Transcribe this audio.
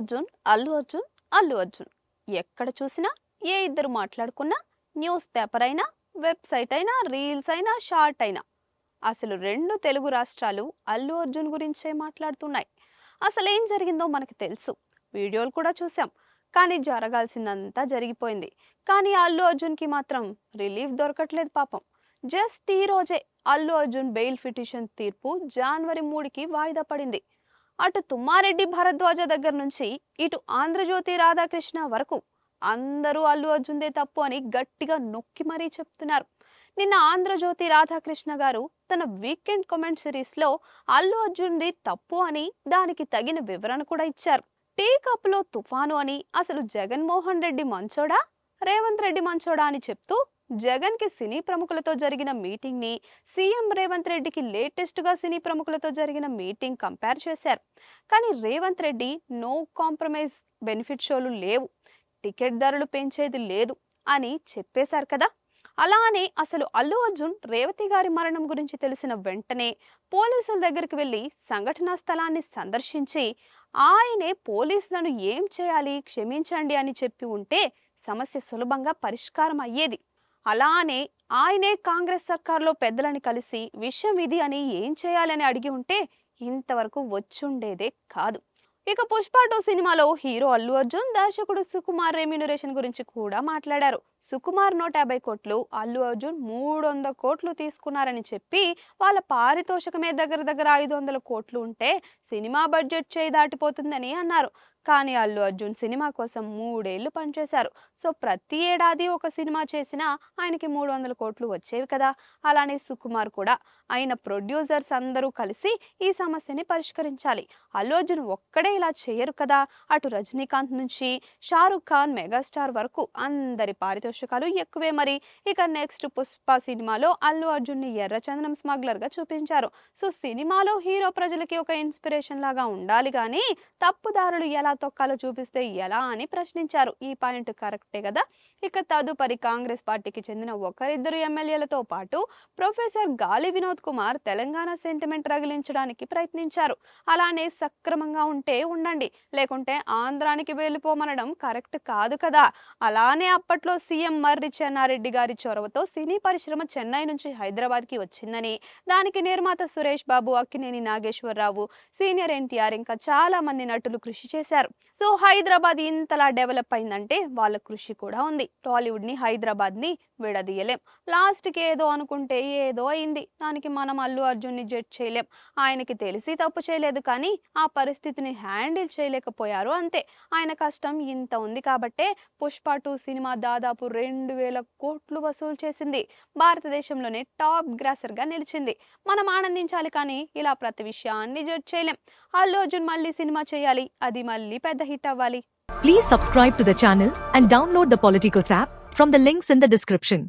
అర్జున్ అల్లు అర్జున్ అల్లు అర్జున్. ఎక్కడ చూసినా ఏ ఇద్దరు మాట్లాడుకున్నా న్యూస్ పేపర్ అయినా వెబ్సైట్ అయినా రీల్స్ అయినా షార్ట్ అయినా. అసలు రెండు తెలుగు రాష్ట్రాలు అల్లు అర్జున్ గురించే మాట్లాడుతున్నాయి. అసలు ఏం జరిగిందో మనకు తెలుసు. వీడియోలు కూడా చూసాం. కానీ జరగాల్సిందంతా జరిగిపోయింది. కానీ అల్లు అర్జున్కి మాత్రం రిలీఫ్ దొరకట్లేదు పాపం. జస్ట్ ఈ రోజే అల్లు అర్జున్ బెయిల్ పిటిషన్ తీర్పు జనవరి మూడుకి వాయిదా పడింది. అటు తుమ్మారెడ్డి భరద్వాజ దగ్గర నుంచి ఇటు ఆంధ్రజ్యోతి రాధాకృష్ణ వరకు అందరూ అల్లు అర్జున్దే తప్పు అని గట్టిగా నొక్కి మరీ చెప్తున్నారు. నిన్న ఆంధ్రజ్యోతి రాధాకృష్ణ గారు తన వీకెండ్ కామెంట్ సిరీస్లో అల్లు అర్జున్ది తప్పు అని దానికి తగిన వివరణ కూడా ఇచ్చారు. టీ కప్లో తుఫాను అని అసలు జగన్మోహన్ రెడ్డి మంచోడా? రేవంత్ రెడ్డి మంచోడా అని చెప్తూ జగన్కి సినీ ప్రముఖులతో జరిగిన మీటింగ్ని సీఎం రేవంత్ రెడ్డికి లేటెస్ట్గా సినీ ప్రముఖులతో జరిగిన మీటింగ్ కంపేర్ చేశారు. కానీ Revanth Reddy no compromise benefit షోలు లేవు. టికెట్ ధరలు పెంచేది లేదు అని చెప్పేశారు కదా! అలానే అసలు అల్లు అర్జున్ రేవతి గారి మరణం గురించి తెలిసిన వెంటనే పోలీసుల దగ్గరికి వెళ్ళి సంఘటనా స్థలాన్ని సందర్శించి ఆయనే పోలీసులను ఏం చేయాలి క్షమించండి అని చెప్పి ఉంటే సమస్య సులభంగా పరిష్కారం అయ్యేది. అలానే ఆయనే కాంగ్రెస్ సర్కార్లో పెద్దలని కలిసి విషయం ఇది అని ఏం చేయాలని అడిగి ఉంటే ఇంతవరకు వచ్చుండేదే కాదు. ఇక పుష్ప టూ సినిమాలో హీరో అల్లు అర్జున్ దర్శకుడు సుకుమార్ రెమ్యూనరేషన్ గురించి కూడా మాట్లాడారు. సుకుమార్ నూట యాభై కోట్లు అల్లు అర్జున్ మూడు వందల కోట్లు తీసుకున్నారని చెప్పి వాళ్ళ పారితోషికమే దగ్గర దగ్గర ఐదు వందల కోట్లు ఉంటే సినిమా బడ్జెట్ చేయి దాటిపోతుందని అన్నారు. కానీ అల్లు అర్జున్ సినిమా కోసం మూడేళ్ళు పనిచేశారు. సో ప్రతి ఏడాది ఒక సినిమా చేసినా ఆయనకి మూడు వందల కోట్లు వచ్చేవి కదా! అలానే సుకుమార్ కూడా. ఆయన ప్రొడ్యూసర్స్ అందరూ కలిసి ఈ సమస్యని పరిష్కరించాలి. అల్లు అర్జున్ ఒక్కడే ఇలా చేయరు కదా! అటు రజనీకాంత్ నుంచి షారుఖ్ ఖాన్ మెగాస్టార్ వరకు అందరి పారితోషికాలు ఎక్కువే మరి. ఇక నెక్స్ట్ పుష్ప సినిమాలో అల్లు అర్జున్ని ఎర్రచందనం స్మగ్లర్గా చూపించారు. సో సినిమాలో హీరో ప్రజలకి ఒక ఇన్స్పిరేషన్ లాగా ఉండాలి కానీ తప్పుదారులు ఎలా తొక్కాలో చూపిస్తే ఎలా అని ప్రశ్నించారు. ఈ పాయింట్ కరెక్టే కదా? ఇక తదుపరి కాంగ్రెస్ పార్టీకి చెందిన ఒకరిద్దరు ఎమ్మెల్యేలతో పాటు ప్రొఫెసర్ గాలి వినోద్ కుమార్ తెలంగాణ సెంటిమెంట్ రగిలించడానికి ప్రయత్నించారు. అలానే సక్రమంగా ఉంటే ఉండండి లేకుంటే ఆంధ్రానికి వెళ్ళిపోమనడం కరెక్ట్ కాదు కదా? అలానే అప్పట్లో సీఎం మర్రి చెన్నారెడ్డి గారి చొరవతో సినీ పరిశ్రమ చెన్నై నుంచి హైదరాబాద్కి వచ్చిందని దానికి నిర్మాత సురేష్ బాబు అక్కినేని నాగేశ్వరరావు సీనియర్ ఎన్టీఆర్ ఇంకా చాలా మంది నటులు కృషి చేశారు. సో హైదరాబాద్ ఇంతలా డెవలప్ అయిందంటే వాళ్ళ కృషి కూడా ఉంది. టాలీవుడ్ని హైదరాబాద్ని విడదీయలేం. లాస్ట్కి ఏదో అనుకుంటే ఏదో అయింది. దానికి మనం అల్లు అర్జున్ని జడ్జ్ చేయలేం. ఆయనకి తెలిసి తప్పు చేయలేదు కానీ ఆ పరిస్థితిని హ్యాండిల్ చేయలేకపోయారు అంతే. ఆయన కష్టం ఇంత ఉంది కాబట్టే పుష్ప టూ సినిమా దాదాపు రెండు వేల కోట్లు వసూలు చేసింది. భారతదేశంలోనే టాప్ గ్రాసర్గా నిలిచింది. మనం ఆనందించాలి కానీ ఇలా ప్రతి విషయాన్ని జడ్జ్ చేయలేం. అల్లు అర్జున్ మళ్ళీ సినిమా చేయాలి. అది మళ్ళీ పెద్ద హిట్ అవ్వాలి. Please subscribe to the and download the Politicos app from the links in the description